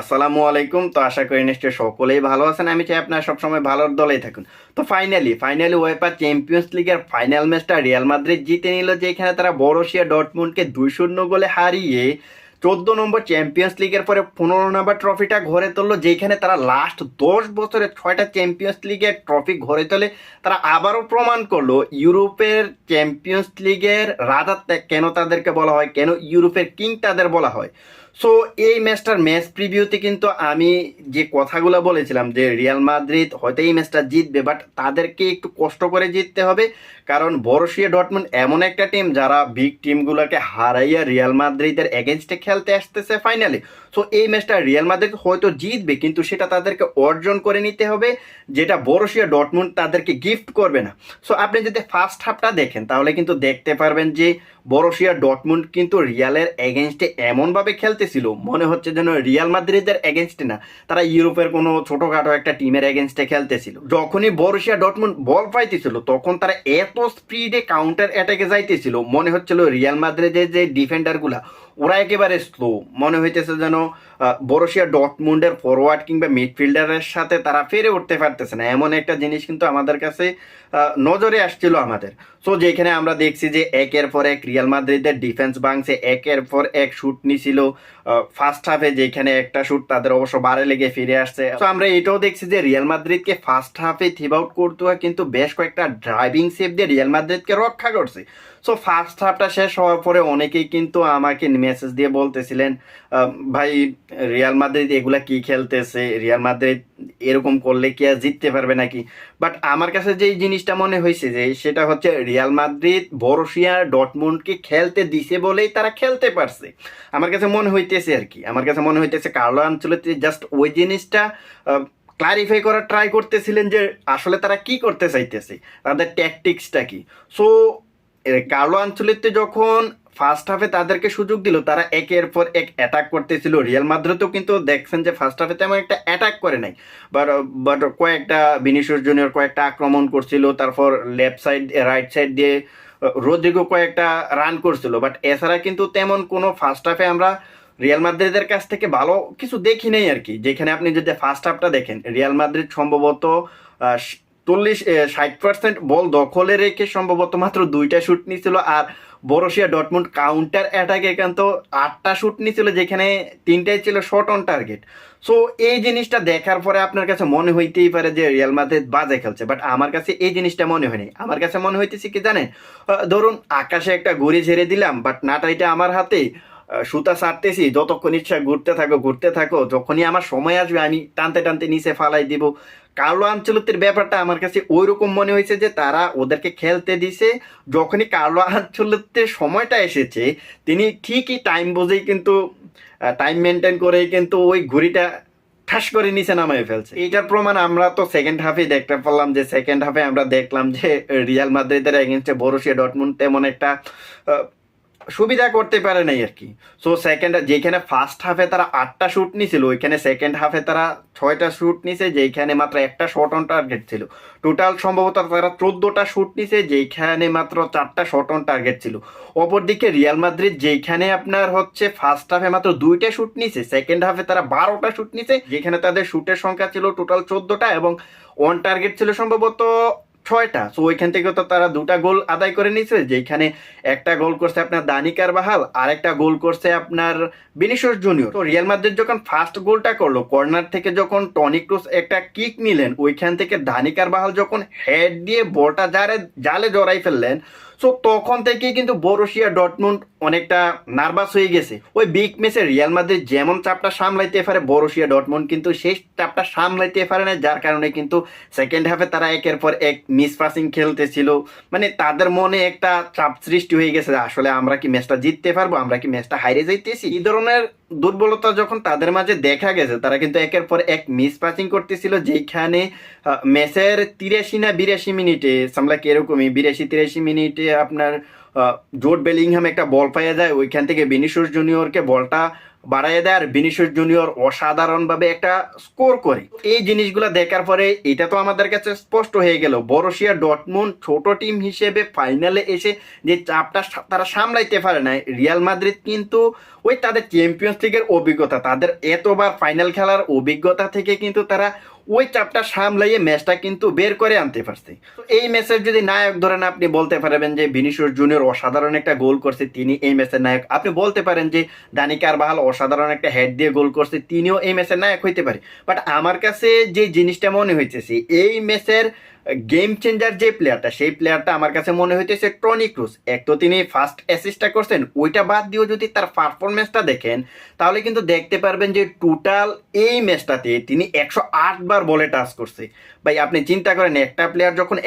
আসসালামু আলাইকুম। তো আশা করি নিশ্চয় সকলেই ভালো আছেন। আমি চাই আপনারা সবসময় ভালোর দলেই থাকুন। তো ফাইনালি ফাইনালি ওয়েপার চ্যাম্পিয়ন্স লিগের ফাইনাল ম্যাচটা রিয়াল মাদ্রিদ জিতে নিল, যেখানে তারা বড়শিয়া ডটমুন্ডকে দুই শূন্য গোলে হারিয়ে চোদ্দ নম্বর চ্যাম্পিয়ন্স লিগের পরে পনেরো নম্বর ট্রফিটা ঘরে তুললো যেখানে তারা লাস্ট দশ বছরে ছয়টা চ্যাম্পিয়ন্স লিগের ট্রফি ঘরে তোলে, তারা আবারও প্রমাণ করল, ইউরোপের চ্যাম্পিয়ন্স লিগের রাজা তে- কেন তাদেরকে বলা হয়, কেন ইউরোপের কিং তাদের বলা হয়। সো এই ম্যাচটার ম্যাচ প্রিভিউতে কিন্তু আমি যে কথাগুলো বলেছিলাম যে রিয়াল মাদ্রিদ হয়তো এই ম্যাচটা জিতবে বাট তাদেরকে একটু কষ্ট করে জিততে হবে, কারণ বরশিয়া ডটমন্ড এমন একটা টিম যারা বিগ টিমগুলোকে হারাইয়া রিয়াল মাদ্রিদের এগেনস্টে খেলতে আসতেছে ফাইনালে সো এই ম্যাচটা রিয়াল মাদ্রিদ হয়তো জিতবে, কিন্তু সেটা তাদেরকে অর্জন করে নিতে হবে, যেটা বরসিয়া ডটমুন্ড তাদেরকে গিফট করবে না। সো আপনি যদি ফার্স্ট হাফটা দেখেন, তাহলে কিন্তু দেখতে পারবেন যে বরশিয়া ডটমুন্ড কিন্তু রিয়ালের এগেনস্টে এমনভাবে খেলতেছিল মনে হচ্ছে যেন রিয়াল মাদ্রিদের এগেনস্টে না তারা ইউরোপের কোনো ছোটোখাটো একটা টিমের এগেনস্টে খেলতেছিল। যখনই বরশিয়া ডটমুন্ড বল পাইতেছিল তখন তারা এত স্পিডে কাউন্টার অ্যাটাকে যাইতেছিল মনে হচ্ছিল রিয়াল মাদ্রিদের যে ডিফেন্ডারগুলা ওরা একেবারে স্লো মনে হইতেছে যেন আহ, বরশিয়া ডটমুন্ডের ফরওয়ার্ড কিংবা মিডফিল্ডারের সাথে তারা ফেরে উঠতে পারতেছে না। এমন একটা জিনিস কিন্তু আমাদের কাছে নজরে আসছিল আমাদের। সো যেখানে আমরা দেখছি যে একের পর এক রিয়াল মাদ্রিদের ডিফেন্স ভাঙছে, একের পর এক শুট নিছিল ফার্স্ট হাফে যেখানে একটা শুট তাদের অবশ্য বারে লেগে ফিরে আসছে। তো আমরা এটাও দেখছি যে রিয়াল মাদ্রিদকে ফার্স্ট হাফে থিপ আউট করতে হয়, কিন্তু বেশ কয়েকটা ড্রাইভিং সেভ দিয়ে রিয়াল মাদ্রিদকে রক্ষা করছে। সো ফার্স্ট হাফটা শেষ হওয়ার পরে অনেকেই কিন্তু আমাকে মেসেজ দিয়ে বলতেছিলেন ভাই রিয়াল মাদ্রিদ এগুলা কি খেলতেছে? রিয়াল মাদ্রিদ এরকম করলে কি আর জিততে পারবে নাকি? বাট আমার কাছে যেই জিনিসটা মনে হয়েছে যে, সেটা হচ্ছে রিয়াল মাদ্রিদ বরশিয়া ডটমন্ডকে খেলতে দিছে বলেই তারা খেলতে পারছে। আমার কাছে মনে হইতেছে আর কি। আমার কাছে মনে হইতেছে কার্লো আঞ্চলিতে জাস্ট ওই জিনিসটা ক্লারিফাই করার ট্রাই করতেছিলেন যে, আসলে তারা কি করতে চাইতেছে? তাদের ট্যাকটিক্সটা কি? সো কার্লো আঞ্চলিতে যখন ফার্স্ট হাফে তাদেরকে সুযোগ দিল। তারা একের পর এক অ্যাটাক করতেছিল। রিয়াল মাদ্রিদও কিন্তু দেখছেন যে ফার্স্ট হাফে তেমন একটা অ্যাটাক করে নাই। বাট বাট কয়েকটা বিনিশিয়াস জুনিয়র কয়েকটা আক্রমণ করছিল। তারপর লেফট সাইড রাইট সাইড দিয়ে রোদ্রিগো কয়েকটা রান করছিল। বাট এছাড়া কিন্তু তেমন কোনো ফার্স্ট হাফে আমরা রিয়াল মাদ্রিদের কাছ থেকে ভালো কিছু দেখি নাই আর কি। যেখানে আপনি যদি ফার্স্ট হাফটা দেখেন রিয়াল মাদ্রিদ সম্ভবত চল্লিশ ষাট পার্সেন্ট বল দখলে রেখে সম্ভবত মাত্র দুইটা শুট নিয়েছিল আর বরশিয়া ডটমন্ড কাউন্টার অ্যাটাকে এখান তো আটটা শ্যুট নিয়েছিল যেখানে তিনটাই ছিল শর্ট অন টার্গেট সো এই জিনিসটা দেখার পরে আপনার কাছে মনে হইতেই পারে যে রিয়াল মাদ্রিদ বাজে খেলছে বাট আমার কাছে এই জিনিসটা মনে হয়নি। আমার কাছে মনে হইতেছে কি জানেন? ধরুন, আকাশে একটা ঘুড়ি ঝেড়ে দিলাম বাট নাটাইটা আমার হাতে সুতা ছাড়তেছি, যতক্ষণ ইচ্ছা ঘুরতে থাকো ঘুরতে থাকো, যখনই আমার সময় আসবে, আমি টানতে টানতে নিচে ফালাই দিব। কার্লো আঞ্চলতের ব্যাপারটা আমার কাছে ওই রকম মনে হয়েছে যে, তারা ওদেরকে খেলতে দিছে। যখনই কার্লো আঞ্চলতের সময়টা এসেছে, তিনি ঠিকই টাইম বুঝেই কিন্তু টাইম মেনটেন করেই কিন্তু ওই ঘুড়িটা ঠাস করে নিচে নামায় ফেলছে। এটার প্রমাণ আমরা তো সেকেন্ড হাফে দেখতে পারলাম যে সেকেন্ড হাফে আমরা দেখলাম যে রিয়াল মাদ্রিদের এগেনস্টে বরুশিয়া ডটমুন্ড তেমন একটা সুবিধা করতে পারে নাই আর কি। সো সেকেন্ড যেখানে ফার্স্ট হাফে তারা আটটা শ্যুট নিছিল, ওইখানে সেকেন্ড হাফে তারা ছয়টা শ্যুট নিছে যেখানে মাত্র একটা শর্ট অন টার্গেট ছিল। টোটাল সম্ভবত তারা চোদ্দোটা শ্যুট নিছে যেখানে মাত্র চারটা শর্ট অন টার্গেট ছিল। অপরদিকে রিয়াল মাদ্রিদ যেখানে আপনার হচ্ছে ফার্স্ট হাফে মাত্র দুইটা শুট নিছে সেকেন্ড হাফে তারা বারোটা শ্যুট নিছে, যেখানে তাদের শ্যুটের সংখ্যা ছিল টোটাল চোদ্দোটা এবং ওয়ান টার্গেট ছিল সম্ভবত ছয়টা। সো ওইখান থেকে তো তারা দুটা গোল আদায় করে নিছে যেখানে একটা গোল করছে আপনার দানিকার বাহাল আর একটা গোল করছে আপনার বিনিশোর জুনিয়র। তো রিয়াল মাদ্রিদ যখন ফার্স্ট গোলটা করল, কর্নার থেকে যখন টনি ক্রুস একটা কিক নিলেন, ওইখান থেকে দানিকার বাহাল যখন হেড দিয়ে বলটা জারে জালে জড়াই ফেললেন সো তখন থেকে কিন্তু বরশিয়া ডটমুন্ড অনেকটা নার্ভাস হয়ে গেছে। ওই বিগ ম্যাচে রিয়াল মাদ্রিদ যেমন চাপটা সামলাইতে পারে, বরশিয়া ডটমুন্ড কিন্তু সেই চাপটা সামলাইতে পারে না যার কারণে কিন্তু সেকেন্ড হাফে তারা একের পর এক মিস পাসিং খেলতেছিল। মানে তাদের মনে একটা চাপ সৃষ্টি হয়ে গেছে আসলে আমরা কি ম্যাচটা জিততে পারব, আমরা কি ম্যাচটা হারিয়ে যাইতেছি? এই ধরনের দুর্বলতা যখন তাদের মাঝে দেখা গেছে, তারা কিন্তু একের পর এক মিস পাসিং করতেছিল যেখানে ম্যাচের তিরাশি না বিরাশি মিনিটে, সামলা এরকমই, বিরাশি তিরাশি মিনিটে আপনার জোট বেলিংহাম একটা বল পাইয়া যায়, ওইখান থেকে বিনিশোর জুনিয়রকে বলটা বাড়াইয়া দেয় আর বিনিশোর জুনিয়র অসাধারণভাবে একটা স্কোর করে। এই জিনিসগুলো দেখার পরে এটা তো আমাদের কাছে স্পষ্ট হয়ে গেল। বরশিয়া ডটমুন ছোট টিম হিসেবে ফাইনালে এসে যে চাপটা তারা সামলাইতে পারে না রিয়াল মাদ্রিদ কিন্তু ওই তাদের চ্যাম্পিয়ন্স লিগের অভিজ্ঞতা, তাদের এতবার ফাইনাল খেলার অভিজ্ঞতা থেকে কিন্তু তারা ওই চাপটা সামলাইয়ে ম্যাচটা কিন্তু বের করে আনতে পারছে। এই ম্যাচের যদি নায়ক ধরেন, আপনি বলতে পারবেন যে ভিনিসিয়াস জুনিয়র অসাধারণ একটা গোল করছে, তিনি এই ম্যাচের নায়ক। আপনি বলতে পারেন যে দানিকার কারবাহাল অসাধারণ একটা হেড দিয়ে গোল করছে, তিনিও এই ম্যাচের নায়ক হইতে পারে। বাট আমার কাছে যে জিনিসটা মনে হইতেছে, এই ম্যাচের গেম চেঞ্জার যে প্লেয়ারটা সেই প্লেয়ারটা আমার কাছে মনে হইতেছে টনি ক্রুজ এক তো তিনি ফার্স্ট অ্যাসিস্টটা করছেন, ওইটা বাদ দিয়েও যদি তার পারফরমেন্সটা দেখেন, তাহলে কিন্তু দেখতে পারবেন যে টোটাল এই ম্যাচটাতে তিনি একশো আট বার বলে টাচ করছে। ভাই, আপনি চিন্তা করেন, একটা প্লেয়ার যখন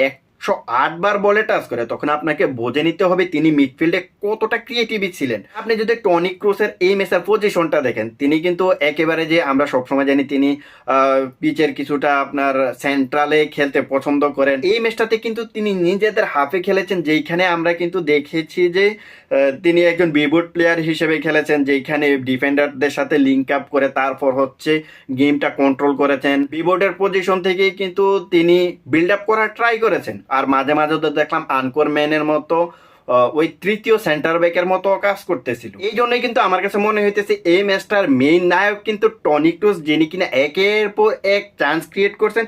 একশো আটবার বলে টাচ করে, তখন আপনাকে বোঝে নিতে হবে তিনি মিডফিল্ডে কতটা ক্রিয়েটিভ ছিলেন। আপনি যদি টনি ক্রুসের এই ম্যাচের পজিশনটা দেখেন, তিনি কিন্তু একেবারে যে আমরা সবসময় জানি তিনি পিচের কিছুটা আপনার সেন্ট্রালে খেলতে পছন্দ করেন। এই ম্যাচটাতে কিন্তু তিনি নিজেদের হাফে খেলেছেন, যেইখানে আমরা কিন্তু দেখেছি যে তিনি একজন বিবোর্ড প্লেয়ার হিসেবে খেলেছেন যেখানে ডিফেন্ডারদের সাথে লিঙ্ক আপ করে তারপর হচ্ছে গেমটা কন্ট্রোল করেছেন। বিবোর্ডের পজিশন থেকেই কিন্তু তিনি বিল্ড আপ করার ট্রাই করেছেন। আর মাঝে মাঝে তো দেখলাম আনকোর ম্যানের মতো ওই তৃতীয় সেন্টার ব্যাকের মতো কাজ করতেছিল। এই জন্যই কিন্তু আমার কাছে মনে হইতেছে এই ম্যাচটার মেইন নায়ক কিন্তু টনি ক্রুজ যিনি কিনা একের পর এক চান্স ক্রিয়েট করছেন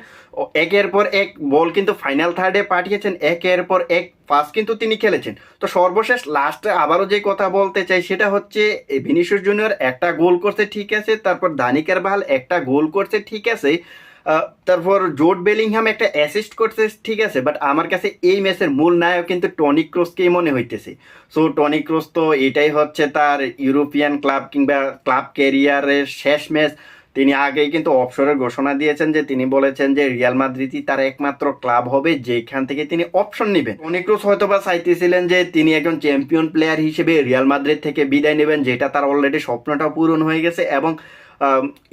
একের পর এক বল কিন্তু ফাইনাল থার্ডে পাঠিয়েছেন, একের পর এক ফার্স্ট কিন্তু তিনি খেলেছেন। তো সর্বশেষ লাস্টে আবারও যে কথা বলতে চাই সেটা হচ্ছে ভিনিসিয়াস জুনিয়র একটা গোল করছে, ঠিক আছে, তারপর দানিকার বাহাল একটা গোল করছে, ঠিক আছে তারপর জোট বেলিংহাম একটা অ্যাসিস্ট করছে, ঠিক আছে বাট আমার কাছে এই ম্যাচের মূল নায়ক কিন্তু টনি ক্রোসকেই মনে হইতেছে। সো টনি ক্রোস তো এটাই হচ্ছে তার ইউরোপিয়ান ক্লাব কিংবা ক্লাব ক্যারিয়ারের শেষ ম্যাচ। তিনি আগেই কিন্তু অপসরের ঘোষণা দিয়েছেন যে, তিনি বলেছেন যে, রিয়াল মাদ্রিদই তার একমাত্র ক্লাব হবে যেখান থেকে তিনি অপশন নেবেন। টনি ক্রুস হয়তো বা চাইতেছিলেন যে, তিনি একজন চ্যাম্পিয়ন প্লেয়ার হিসেবে রিয়াল মাদ্রিদ থেকে বিদায় নেবেন, যেটা তার অলরেডি স্বপ্নটা পূরণ হয়ে গেছে এবং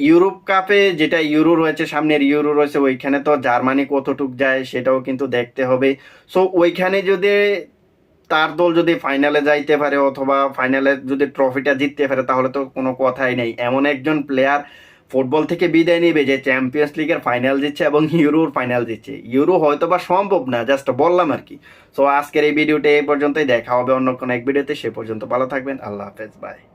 ইউরোপ কাপে যেটা ইউরো রয়েছে, সামনের ইউরো রয়েছে, ওইখানে তো জার্মানি কতটুক যায় সেটাও কিন্তু দেখতে হবে। সো ওইখানে যদি তার দল যদি ফাইনালে যাইতে পারে অথবা ফাইনালে যদি ট্রফিটা জিততে পারে, তাহলে তো কোনো কথাই নেই। এমন একজন প্লেয়ার ফুটবল থেকে বিদায় নেবে যে চ্যাম্পিয়ন্স লিগের ফাইনাল জিতছে এবং ইউরোর ফাইনাল জিতছে ইউরো হয়তো বা সম্ভব না জাস্ট বললাম আর কি। সো আজকের এই ভিডিওটা এই পর্যন্তই। দেখা হবে অন্য কোনো এক ভিডিওতে। সে পর্যন্ত ভালো থাকবেন। আল্লাহ হাফেজ। বাই